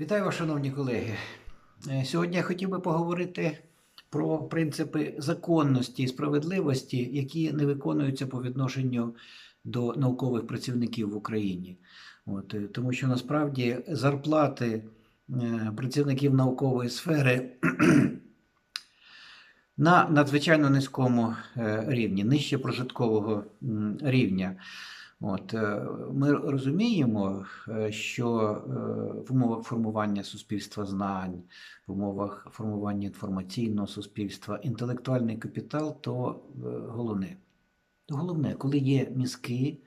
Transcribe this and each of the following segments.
Вітаю вас, шановні колеги. Е, Сьогодні я хотів би поговорити про принципи законності і справедливості, які не виконуються по відношенню до наукових працівників в Україні. От, е, тому що насправді зарплати е, працівників наукової сфери на надзвичайно низькому рівні, нижче прожиткового рівня. От, е, ми розуміємо, е, що е, в умовах формування суспільства знань, в умовах формування інформаційного суспільства, інтелектуальний капітал то головне. Головне, коли є мізки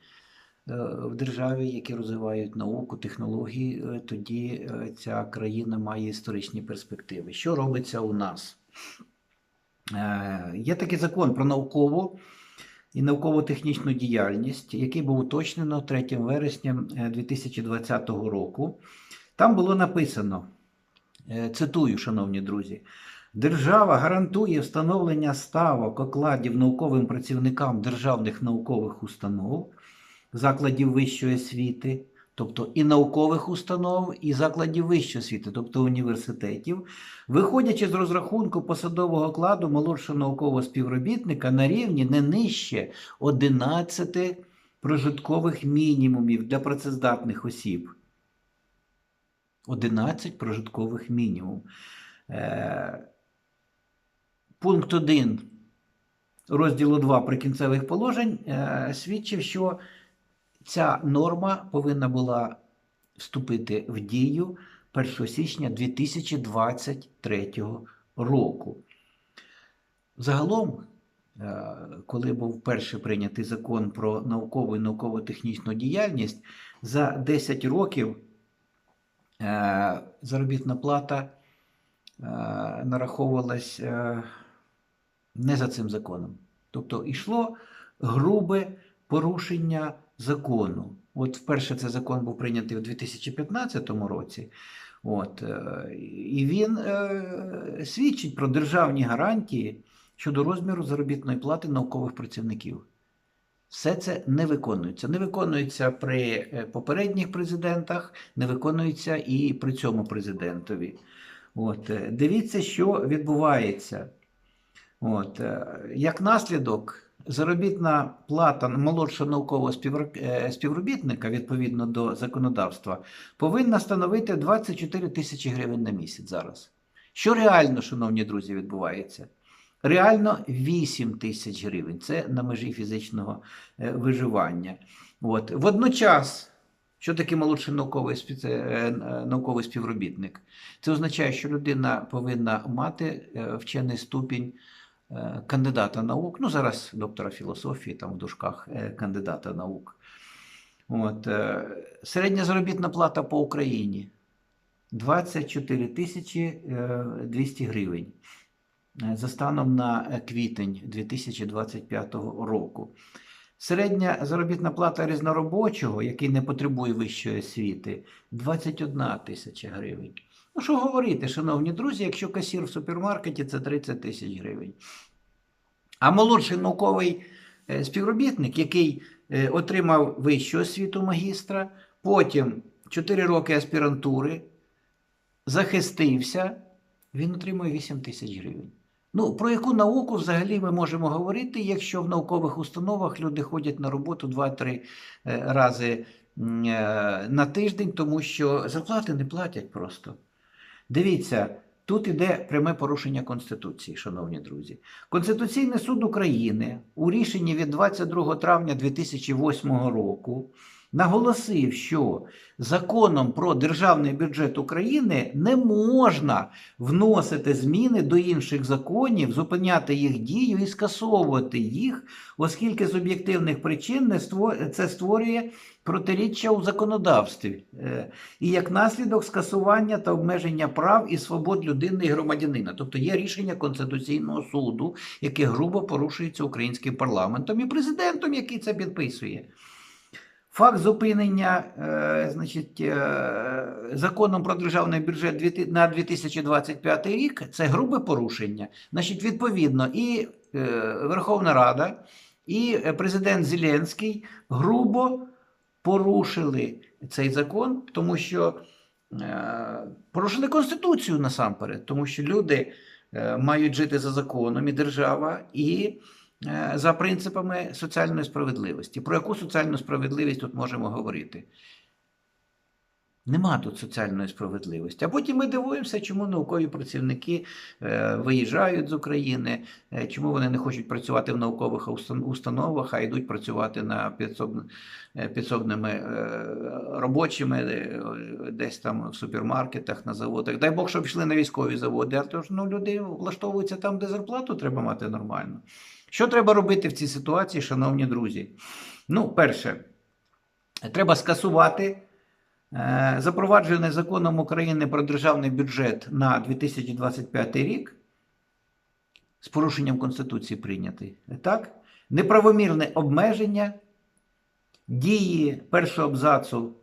в державі, які розвивають науку, технології, тоді ця країна має історичні перспективи. Що робиться у нас? Є такий закон про наукову і науково-технічну діяльність, який був уточнено 3 вересня е, 2020 року. Там було написано, е, цитую, шановні друзі, держава гарантує встановлення ставок окладів науковим працівникам державних наукових установ, закладів вищої освіти, тобто і наукових установ, і закладів вищої освіти, тобто університетів, виходячи з розрахунку посадового окладу молодшого наукового співробітника на рівні не нижче 11 прожиткових мінімумів для працездатних осіб. 11 прожиткових мінімум. Е, Пункт 1 розділу 2 прикінцевих положень е, свідчив, що ця норма повинна була вступити в дію 1 січня 2023 року. Загалом, е, коли був вперше прийнятий закон про наукову і науково-технічну діяльність, за 10 років е, заробітна плата е, нараховувалась не за цим законом. Тобто йшло грубе порушення закону. От вперше цей закон був прийнятий у 2015 році. От, е, і він е, свідчить про державні гарантії щодо розміру заробітної плати наукових працівників. Все це не виконується. Не виконується при е, попередніх президентах, не виконується і при цьому президентові. От, е, дивіться, що відбувається. От, як наслідок, заробітна плата молодшого наукового е, співробітника відповідно до законодавства повинна становити 24 тисячі гривень на місяць зараз. Що реально, шановні друзі, відбувається? Реально 8 тисяч гривень. Це на межі фізичного е, виживання. От. Водночас, що таке молодший науковий, е, науковий співробітник? Це означає, що людина повинна мати вчений ступінь кандидата наук, ну зараз доктора філософії, там в дужках е, кандидата наук. От, е, середня заробітна плата по Україні 24 тисячі е, 200 гривень е, за станом на е, квітень 2025 року. Середня заробітна плата різноробочого, який не потребує вищої освіти, 21 тисяча гривень. Ну, що говорити, шановні друзі, якщо касір в супермаркеті це 30 тисяч гривень. А молодший науковий е, співробітник, який е, отримав вищу освіту магістра, потім 4 роки аспірантури, захистився, він отримує 8 тисяч гривень. Ну, про яку науку взагалі ми можемо говорити, якщо в наукових установах люди ходять на роботу 2-3 е, рази на тиждень, тому що зарплати не платять просто. Дивіться, тут іде пряме порушення Конституції, шановні друзі. Конституційний суд України у рішенні від 22 травня 2008 року наголосив, що законом про державний бюджет України не можна вносити зміни до інших законів, зупиняти їх дію і скасовувати їх, оскільки з об'єктивних причин це створює протиріччя у законодавстві. Е, і як наслідок скасування та обмеження прав і свобод людини і громадянина. Тобто є рішення Конституційного суду, яке грубо порушується українським парламентом і президентом, який це підписує. Факт зупинення е, значить, е, законом про державний бюджет на 2025 рік це грубе порушення. Значить, відповідно, і е, Верховна Рада, і президент Зеленський грубо порушили цей закон, тому що порушили Конституцію насамперед, тому що люди мають жити за законом і держава, і за принципами соціальної справедливості. Про яку соціальну справедливість тут можемо говорити? Нема тут соціальної справедливості. А потім ми дивуємося, чому наукові працівники е, виїжджають з України, е, чому вони не хочуть працювати в наукових установах, а йдуть працювати на підсобними е, робочими десь там в супермаркетах, на заводах. Дай Бог, щоб йшли на військові заводи, а то ж ну, люди влаштовуються там, де зарплату треба мати нормально. Що треба робити в цій ситуації, шановні друзі? Ну, перше, треба скасувати. Е, Запроваджений законом України про державний бюджет на 2025 рік з порушенням Конституції прийнятий. Так? Неправомірне обмеження дії першого абзацу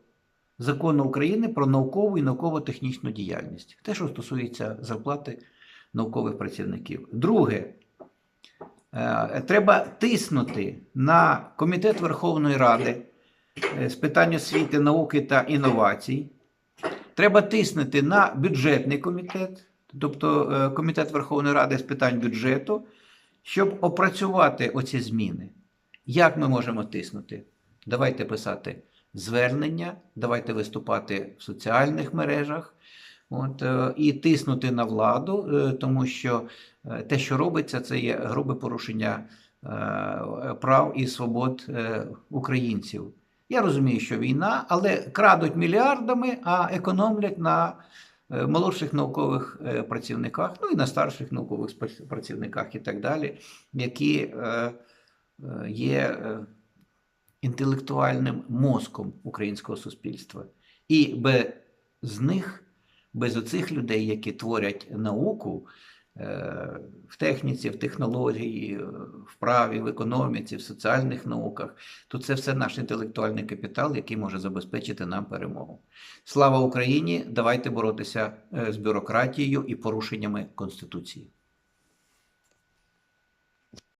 закону України про наукову і науково-технічну діяльність. Те, що стосується зарплати наукових працівників. Друге, е, треба тиснути на Комітет Верховної Ради з питань освіти, науки та інновацій. Треба тиснути на бюджетний комітет, тобто е, Комітет Верховної Ради з питань бюджету, щоб опрацювати оці зміни. Як ми можемо тиснути? Давайте писати звернення, давайте виступати в соціальних мережах. От, е, і тиснути на владу, е, тому що е, те, що робиться, це є грубе порушення е, прав і свобод е, українців. Я розумію, що війна, але крадуть мільярдами, а економлять на е, молодших наукових е, працівниках, ну і на старших наукових працівниках і так далі, які е, є інтелектуальним мозком українського суспільства. І без них, без оцих людей, які творять науку в техніці, в технології, е, в праві, в економіці, в соціальних науках, то це все наш інтелектуальний капітал, який може забезпечити нам перемогу. Слава Україні! Давайте боротися е, з бюрократією і порушеннями Конституції.